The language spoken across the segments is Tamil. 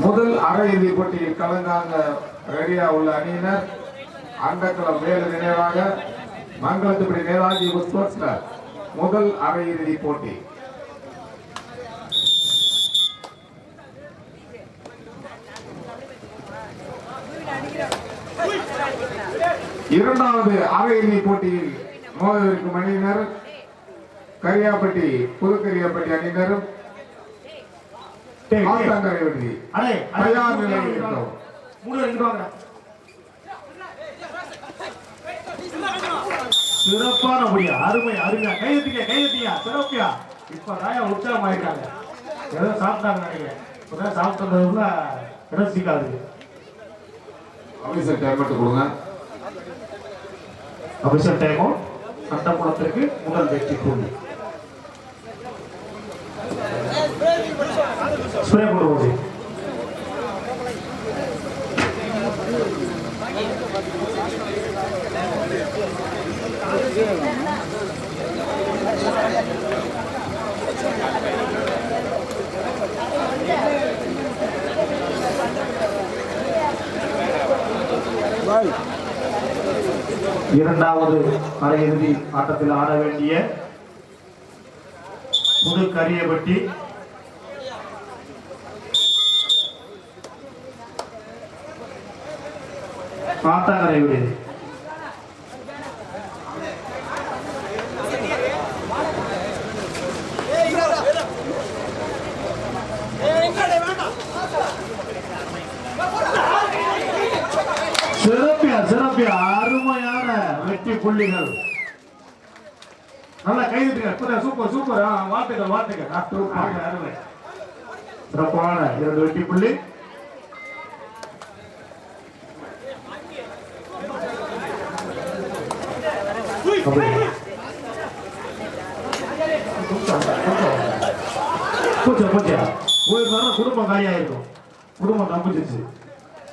முதல் அரையிறுதி போட்டியில் கலந்தாங்க ரெடியா உள்ள அணியினர். அண்டக்கலம் வேலு நினைவாக மங்களத்துப்படி நேதாஜி ஸ்போர்ட்ஸ் முதல் அரையிறுதி போட்டி. இரண்டாவது அரையிறுதி போட்டியில் மோதவிருக்கும் அணியினர். கரியாப்பட்டி புதுக்கரியாப்பட்டி அணியினரும் ஆத்தங்கரை வெற்றி மூணு நிலையில் பேர் இருக்கிறோம். மூணு பேர் இங்கிட்டு வாங்க. சிறப்பான முடியா? அருமை அருமையா கையெழுத்திக்க கையெழுத்தியா சிறப்பியா? இப்ப தாயா உற்சாகம் ஆயிட்டாங்க. ஏதோ சாப்பிட்டாங்க நினைக்கிறேன். இப்பதான் சாப்பிட்டதுல ரசிக்காது. ஆபீசர் டைம் மட்டும் கொடுங்க. அபிஷேக் டைமும் சட்டக்குளத்திற்கு முதல் வெற்றி புள்ளி ஸ்ப்ரே இரண்டாவது அரையிறுதி ஆட்டத்தில் ஆட வேண்டிய புது கரியப்பட்டி ஆத்தாங்கரை விடு சிறப்பியா சிறப்பியா அருமையான வெற்றி புள்ளிகள். நல்லா கைதுட்டுங்க சூப்பர் சூப்பர் ஆ, வாழ்த்துக்கள் வாழ்த்துக்கள் சிறப்பான இரண்டு வெற்றி புள்ளி. அப்படி. கொஞ்சம் பூச்சா குடும்பம் காலியாயிருக்கும். குடும்பம் தப்பிச்சிச்சு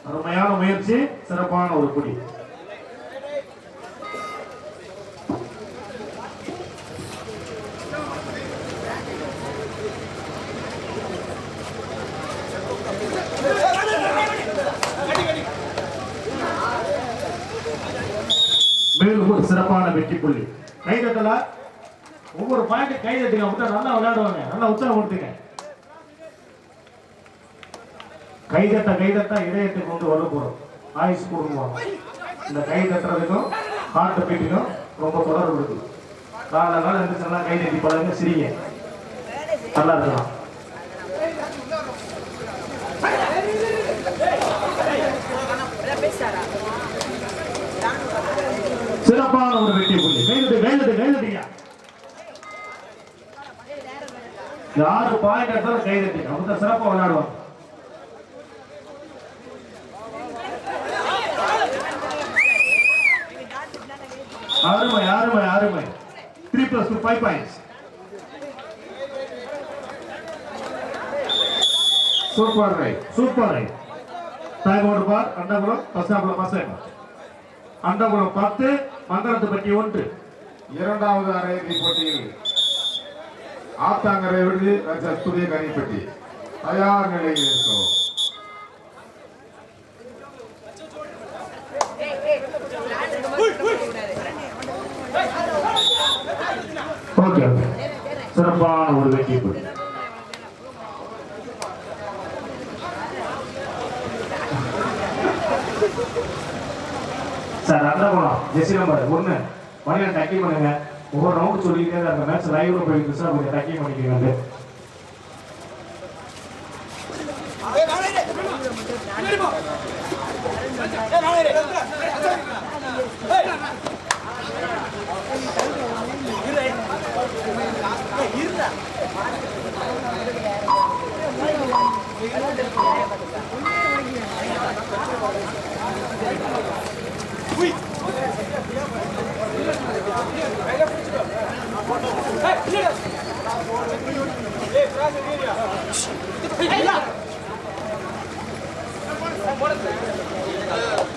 அருமையான முயற்சி சிறப்பான ஒரு குடி. ஒரு சிறப்பான வெற்றி புள்ளி. கை தட்டல? ஒவ்வொரு பாயிண்ட் கை தட்டுங்க அப்பதான் நல்லா விளையாடுவாங்க. நல்லா உற்சாகப்படுத்துங்க கை தட்டா இதயத்தை கொண்டு வர போறோம். ஆயுஸ் கூடுவோம் இந்த கை தட்டுறதுக்கும் ஹார்ட் பீட்டுக்கும் ரொம்ப தொடர்பு இருக்கு. கால காலம் இருந்துச்சுன்னா கை தட்டி பழங்க சிரிங்க. நல்லா இருக்கலாம். சிறப்பான ஒரு வெற்றி புள்ளி. கைதட்டு கைதட்டு கைதட்டியா யாரு பாயிண்ட் எடுத்தாலும் கைதட்டி அவங்க சிறப்பா விளையாடுவாங்க அருமை அருமை அருமை. Three plus two five points super right super right time over பார் அண்டகுளம் பஸ் பசங்க அண்டகுளம் பத்து. மங்களத்துப்பட்டி ஒன்று. இரண்டாவது அரையிறுதி போட்டியில் ஆத்தாங்கரை விடுதி புதிய கனிப்பட்டி தயார் நிலையில் இருக்கிறோம் ஓகே. சிறப்பான ஒரு வெற்றி சார் அண்டகுளம் ஜெசி நம்பர் ஒன்று மணியில் டக்கி பண்ணுங்க ஒவ்வொரு ரவுண்ட் சொல்லிக்கிட்டே தான் இருக்க மேட்ச் லைவ்ல போயிருக்கு சார் கொஞ்சம் டக்கி பண்ணிக்கிறீங்க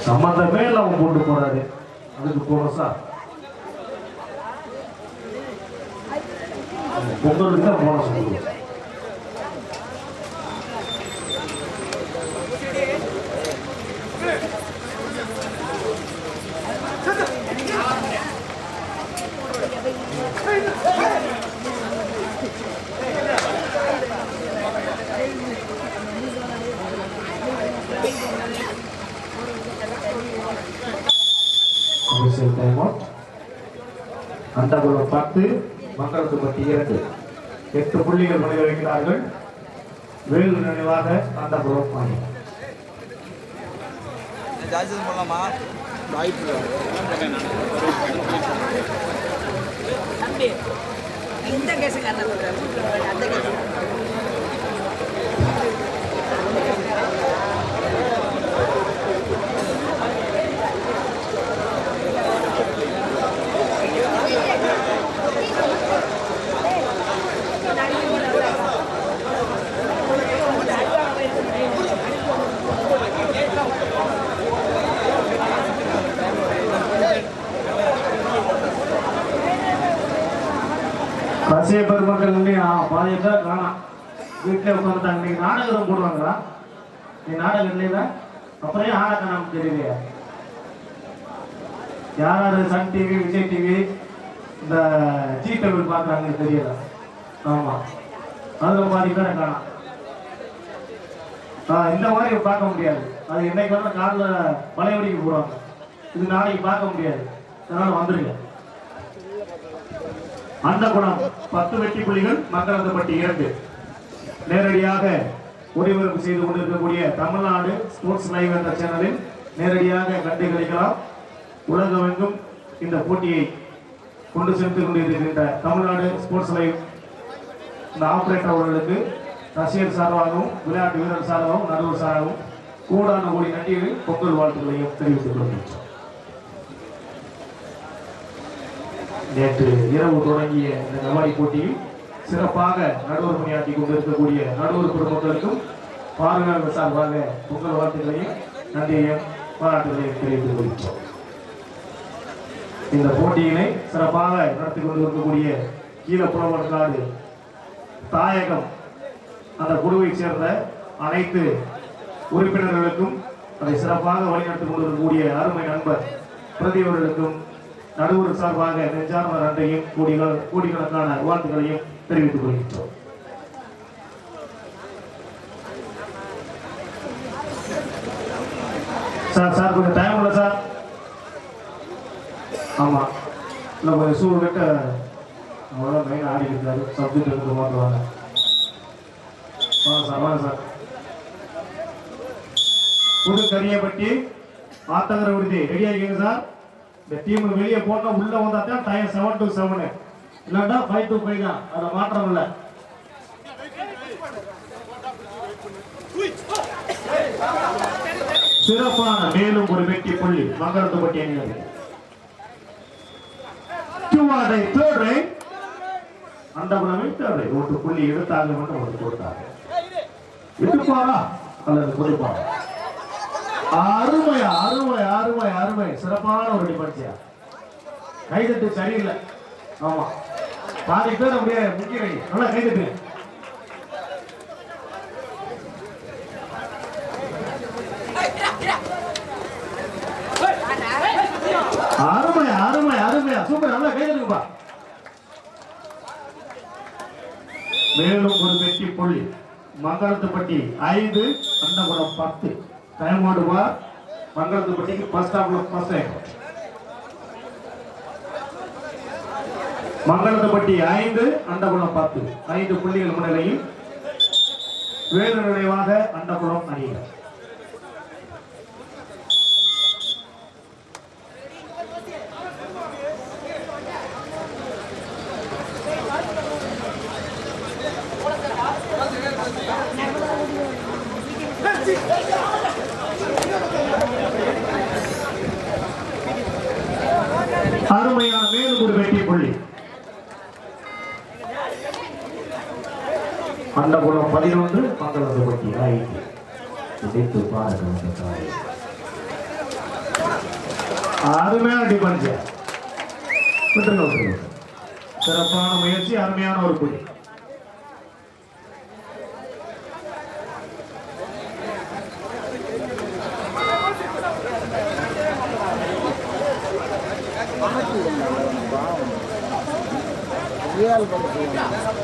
சம்மந்தமே இல்லாம போட்டு போறாரு. அதுக்கு போறசா பொங்கலுக்கு தான் போனஸ் கொடுக்கும் அண்டகுளம் பத்து மங்களத்துப்பட்டி இரண்டு. எட்டு புள்ளிகள் மனித வைக்கிறார்கள். வேலு நினைவாக அண்டகுளம் அணி ஜாஸ்தி பண்ணலாமா வாய்ப்பு இந்த கேஸுக்காரன் அந்த அந்த கேஸு கசிய பெருமக்கள் இல்லையா பாதி பேர் காணாம் வீட்டில் உட்காந்துட்டாங்க நீ நாடகம் போடுவாங்களா நீ நாடகம் இல்லையா அப்புறம் ஏன் ஆட காணாம தெரியலையா. யார் யார் சன் டிவி விஜய் டிவி இந்த ஜி தமிழ் பார்க்குறாங்கன்னு தெரியல. ஆமாம் அதில் பாதி பேரை காணாம் ஆ இந்த மாதிரி பார்க்க முடியாது. அது என்னைக்கு வந்து காலில் பழையபடிக்கு போடுவாங்க. இது நாளைக்கு பார்க்க முடியாது. அதனால வந்துருங்க. அந்த குணம் பத்து வெட்டி புலிகள் மக்களந்தப்பட்டி இரண்டு. நேரடியாக ஒளிபரப்பு செய்து கொண்டிருக்கக்கூடிய தமிழ்நாடு ஸ்போர்ட்ஸ் லைவ் என்ற சேனலில் நேரடியாக கண்டு கிடைக்கலாம். உலகமெங்கும் இந்த போட்டியை கொண்டு சென்று கொண்டிருக்கின்ற தமிழ்நாடு ஸ்போர்ட்ஸ் லைவ் இந்த ஆபரேட்டர் அவர்களுக்கு ரசிகர் சார்பாகவும் விளையாட்டு வீரர் சார்பாகவும் நடுவர் சார்பாகவும் கூடான கூடி நன்றிகளை பொங்கல் வாழ்த்துக்களையும் தெரிவித்துக் கொள்கிறேன் நேற்று இரவு தொடங்கிய இந்த கபாடி போட்டியில் சிறப்பாக நடுவர் பணியாற்றி கொண்டிருக்கக்கூடிய நடுவர் பெருமக்களுக்கும் பார்வையாளர்கள் சார்பாக பொங்கல் வாழ்த்துக்களையும் நன்றியையும் பாராட்டுகளையும் தெரிவித்துக் கொள்கிறோம் இந்த போட்டியினை சிறப்பாக நடத்தி கொண்டிருக்கக்கூடிய கீழப்புறவர்காடு தாயகம் அந்த குழுவைச் சேர்ந்த அனைத்து உறுப்பினர்களுக்கும் அதை சிறப்பாக வழிநடத்திக் கொண்டிருக்கக்கூடிய அருமை நண்பர் பிரதிவர்களுக்கும் நடுவர் சார்பாக நெஞ்சார்ந்த நன்றியும் கோடிகள் கோடிக்கணக்கான வாழ்த்துக்களையும் தெரிவித்துக் கொள்கின்றோம். சார் சார் கொஞ்சம் டைம் இல்லை சார்? ஆமா. இல்லை கொஞ்சம் சூழ்நிலை கட்ட மெயின் ஆடி இருக்காரு சப்ஜெக்ட் எடுத்து மாற்றுவாங்க வாங்க. சார் வாங்க சார். புது கரியப்பட்டி ஆத்தங்கர விடுதி ரெடி ஆகிங்க சார்? இந்த டீம் வெளியே போட்டா உள்ள வந்தா தான் டயர் செவன் டு செவனு இல்லாட்டா ஃபைவ் டு ஃபைவ் தான். அதை மாற்றம் இல்லை சிறப்பான மேலும் ஒரு வெட்டி புள்ளி மங்களத்துப்பட்டி அணியினர் டூவாடை தேர்ட் ரைட் அந்த குணமே ஒரு புள்ளி எடுத்தாங்க மட்டும் ஒரு கொடுத்தாங்க. விட்டுப்பாரா? அல்லது கொடுப்பாரா? அருமை அருமை அருமை அருமை. சிறப்பான ஒரு டிபன்சியா கைதட்டு சரியில்லை. ஆமா. பாதி பேர் அப்படியே முக்கிய நல்லா கைதட்டு அருமை அருமை அருமையா சூப்பர். நல்லா கைதட்டுப்பா மேலும் ஒரு வெற்றி புள்ளி. மங்களத்துப்பட்டி ஐந்து அன்னகுணம் பத்து. டைம் ஓடுவா மங்களத்துப்பட்டிக்கு ஃபர்ஸ்ட் ஹாஃப்ல ஃபர்ஸ்ட் டைம் மங்களத்துப்பட்டி ஐந்து அண்டகுளம் பத்து. ஐந்து புள்ளிகள் முன்னிலையில் வேறு நினைவாக அண்டகுளம் அணியினர் சேர்த்து பாடணும் அருமையான டிபன்ஸ் விட்டுருங்க விட்டுருங்க. சிறப்பான முயற்சி அருமையான ஒரு குடி. Yeah,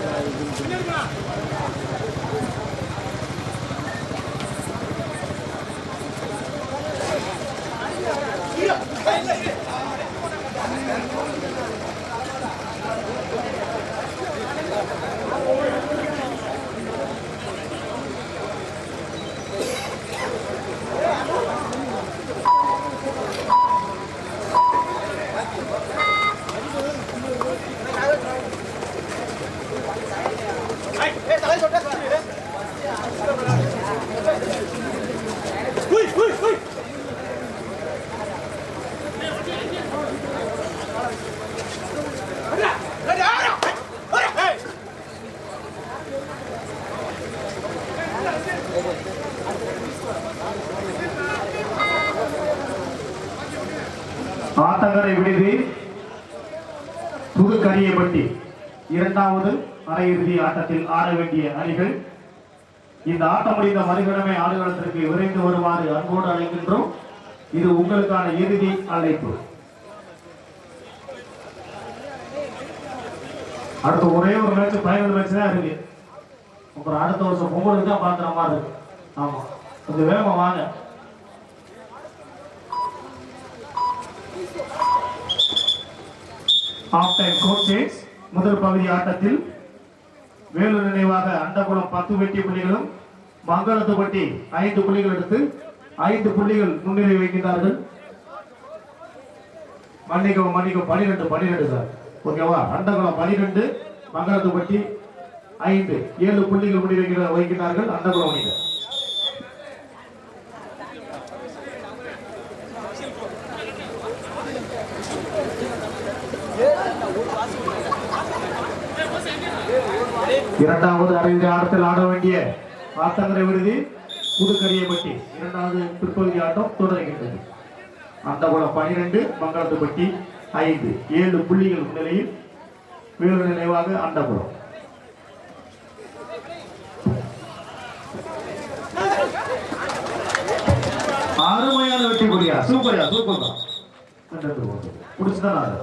வேண்டிய அணிகள் இந்த ஆட்டம் முடிந்த மறுகிழமை ஆடுகளத்திற்கு விரைந்து வருமாறு அன்போடு அழைக்கின்றோம். இது உங்களுக்கான இறுதி அழைப்பு. அடுத்த ஒரே ஒரு மேட்ச் பதினஞ்சு மேட்ச் தான் இருக்கு. அப்புறம் அடுத்த வருஷம் பொங்கலுக்கு தான் பாக்குற மாதிரி இருக்கு. ஆமா. கொஞ்சம் வேகமா வாங்க. ஆஃப் டைம் கோச்சேஸ் முதல் பகுதி ஆட்டத்தில் வேலூர் நினைவாக அண்டகுளம் பத்து வெட்டி புள்ளிகளும் மங்களத்துப்பட்டி ஐந்து புள்ளிகள் எடுத்து ஐந்து புள்ளிகள் முன்னிலை வைக்கின்றார்கள் மன்னிக்கவும் மன்னிக்கவும் பனிரெண்டு பனிரெண்டு சார். ஓகேவா அண்டகுளம் பனிரெண்டு மங்களத்துப்பட்டி ஐந்து ஏழு புள்ளிகள் முன்னிலை வைக்கிற- வைக்கிறார்கள் அண்டகுளம் அணிகள். இரண்டாவது அரையிறு ஆட்டத்தில் ஆட வேண்டிய ஆத்தங்கரை விருதி புதுக்கரியப்பட்டி இரண்டாவது பிற்பகுதி ஆட்டம் தொடர்கின்றது அந்தகுளம் பனிரெண்டு மங்களத்துப்பட்டி ஐந்து. ஏழு புள்ளிகள் முன்னிலையில் வீடு நினைவாக அண்டபுரம் அருமையான வெற்றி புரியா சூப்பர்யா சூப்பர் தான் பிடிச்சுதான்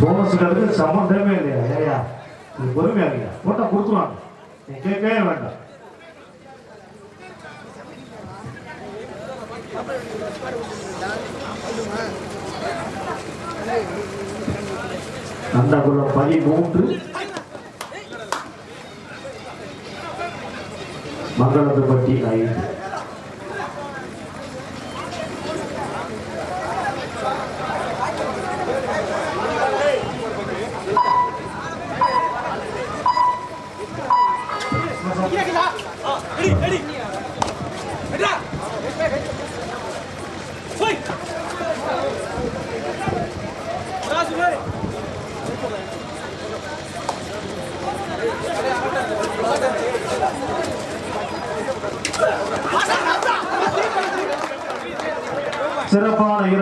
போனஸ்களுக்கு சம்பந்தமே இல்லையா ஏயா பொறுமையா இல்லையா போட்டா கொடுத்துருவாங்க. கேட்கவே வேண்டாம். அந்தகுளம் பதிமூன்று. மங்களத்துப்பட்டி ஐந்து.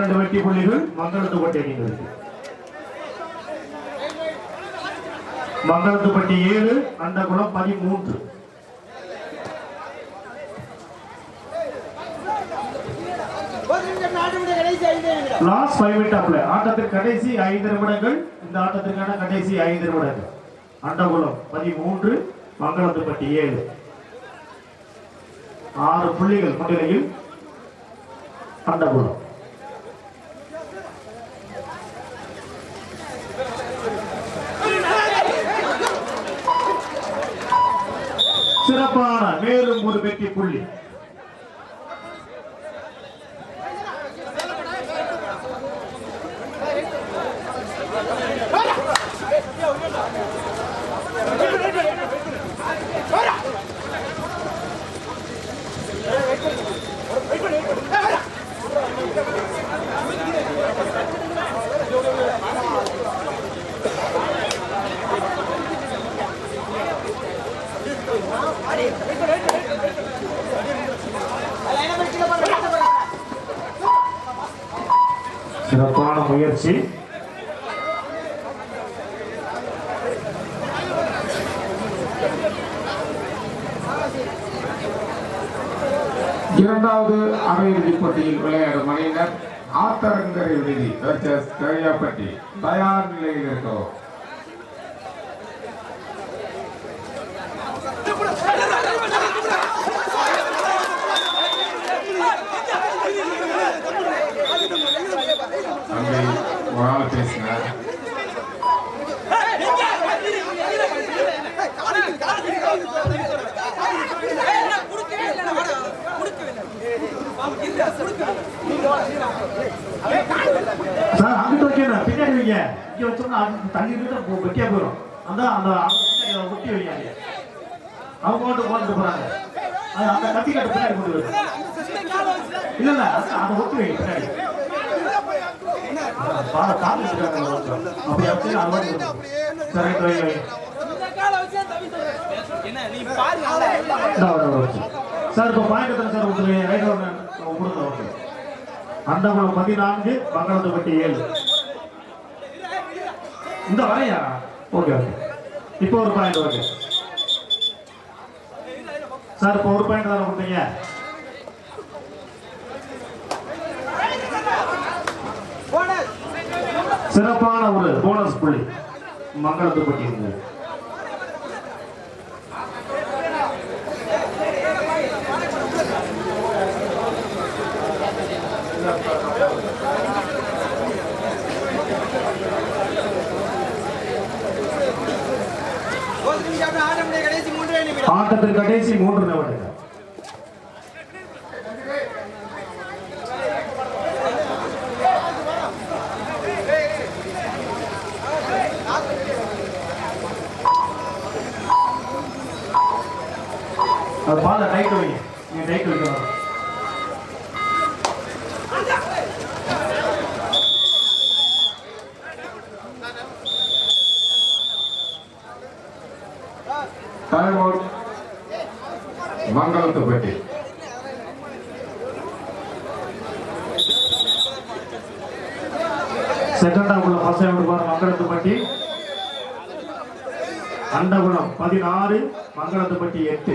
இரண்டு வெட்டி புள்ளிகள் மங்களத்துப்பட்டி அணிகளுக்கு. மங்களத்துப்பட்டி ஏழு அண்டகுளம் பதிமூன்று. லாஸ்ட் ஃபைவ் மினிட் ஆட்டத்தின் கடைசி ஐந்து நிமிடங்கள். இந்த ஆட்டத்திற்கான கடைசி ஐந்து நிமிடங்கள். அண்டகுளம் பதிமூன்று மங்களத்துப்பட்டி ஏழு. ஆறு புள்ளிகள் முன்னிலையில் அண்டகுளம். சிறப்பான மேலும் ஒரு வெற்றி புள்ளி. சிறப்பான முயற்சி. இரண்டாவது அரையிறுதிப் போட்டியில் விளையாடும் அணியினர் ஆத்தரங்கரை விடுதி தயார் நிலையில் இருக்கிறோம் பொறாம பேசினார் சார் அங்கிட்டு வைக்க பின்னாடி வைங்க. இங்க வச்சோம்னா தண்ணி அவங்க பாட தாண்டி அப்படி வச்சு அது சரி வை சார் இப்போ பாயிண்ட் எத்தனை சார் கொடுத்துருவீங்க ரைட் ஒன்று கொடுங்க ஓகே அண்டகுளம் பதினான்கு பங்களாத்துப்பட்டி ஏழு இந்த வரையா ஓகே ஓகே இப்போ ஒரு பாயிண்ட் ஓகே சார் இப்போ ஒரு பாயிண்ட் தானே கொடுத்தீங்க சிறப்பான ஒரு போனஸ் புள்ளி. மங்களத்துப்பட்டி இருந்தது கடைசி மூன்றே நிமிடம். ஆட்டத்தின் கடைசி மூன்று நிமிடங்கள் அது பால டைட் வைங்க நீங்க டைட் வைக்கணும் டைம் அவுட் மங்களத்துப்பட்டி செகண்ட் ஹாஃப்ல ஃபர்ஸ்ட் ஹாஃப் பாரு மங்களத்துப்பட்டி அண்டகுளம் பதினாறு மங்களத்துப்பட்டி எட்டு.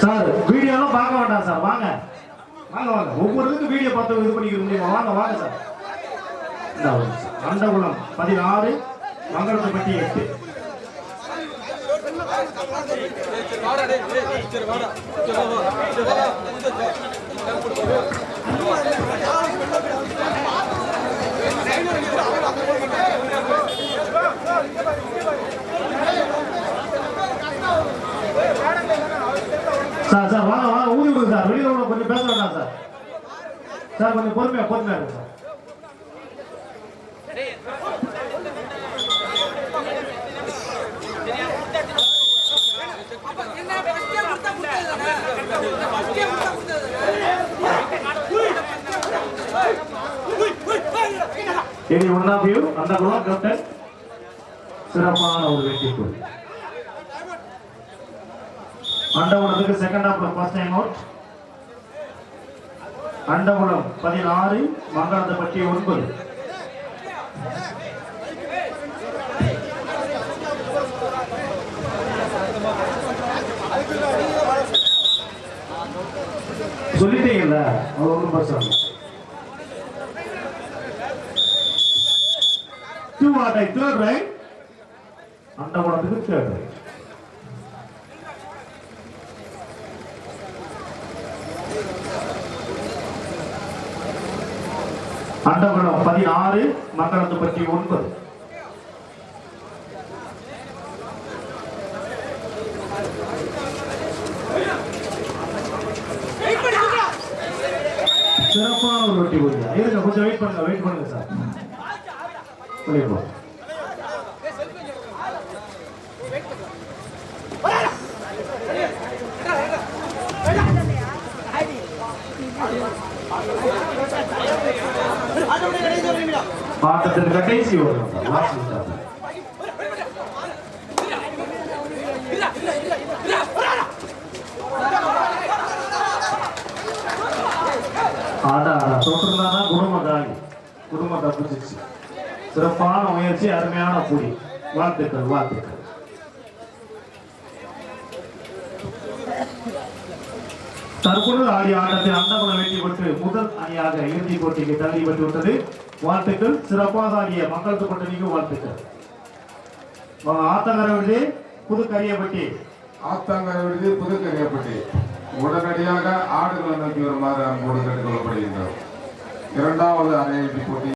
சார் வீடியோலாம் பார்க்க வேண்டாம் சார். வாங்க. வாங்க வாங்க. ஒவ்வொருத்துக்கும் வீடியோ பார்த்து இது பண்ணிக்க முடியுமா வாங்க வாங்க சார். அண்டகுளம் பதினாறு மங்களத்துப்பட்டி எட்டு. Thank you. சார் சார் வாங்க வாங்க ஊதி விடுங்க சார். வெளியில் உள்ள கொஞ்சம் பேச வேண்டாம் சார். சார் கொஞ்சம் பொறுமையா பொறுமையா இருக்கும் சார். இனி ஒன் ஆஃப் யூ அந்த குளம் கேப்டன் சிறப்பான ஒரு வெற்றி புள்ளி அண்டகுளத்துக்கு செகண்ட் ஹாஃப்ல ஃபர்ஸ்ட் டைம் அவுட் அண்டகுளம் பதினாறு மங்களந்தப்பட்டி ஒன்பது. சொல்லிட்டீங்கல்ல அது ஒன்றும் பிரச்சனை two R I third right அண்டகுளத்துக்கு third right Andakulam பதினாறு மங்களத்துப்பட்டி ஒன்பது சிறப்பான ஒரு வெட்டி போகுது இருங்க கொஞ்சம் வெயிட் பண்ணுங்க வெயிட் பண்ணுங்க சார் வெளியே போ ஆட்டத்தின் கடைசி ஒரு லாஸ்ட் ஸ்டாப் ஆடா ஆடா தொட்டிருந்தாதான் குடும்பம் தாங்கி குடும்பம் தப்பிச்சிச்சு சிறப்பான முயற்சி அருமையான புடி வாழ்த்துக்கள் வாழ்த்துக்கள். தற்பொழுது ஆடிய ஆட்டத்தில் அண்டகுணம் வெற்றி பெற்று முதல் அணியாக இறுதிப் போட்டிக்கு தள்ளிப்பட்டு விட்டது. வாழ்த்துக்கள். சிறப்பாக ஆடிய மக்களுக்கு பட்டணிக்கு வாழ்த்துக்கள். வாங்க, ஆத்தங்கரை விடுதி புது கரியப்பட்டி ஆத்தாங்கரை விடுதி புதுக்கரியப்பட்டி. உடனடியாக ஆடுகளை நோக்கி வருமாறு அன்போடு கேட்டுக் கொள்ளப்படுகின்றோம் இரண்டாவது அரையிறுதி போட்டி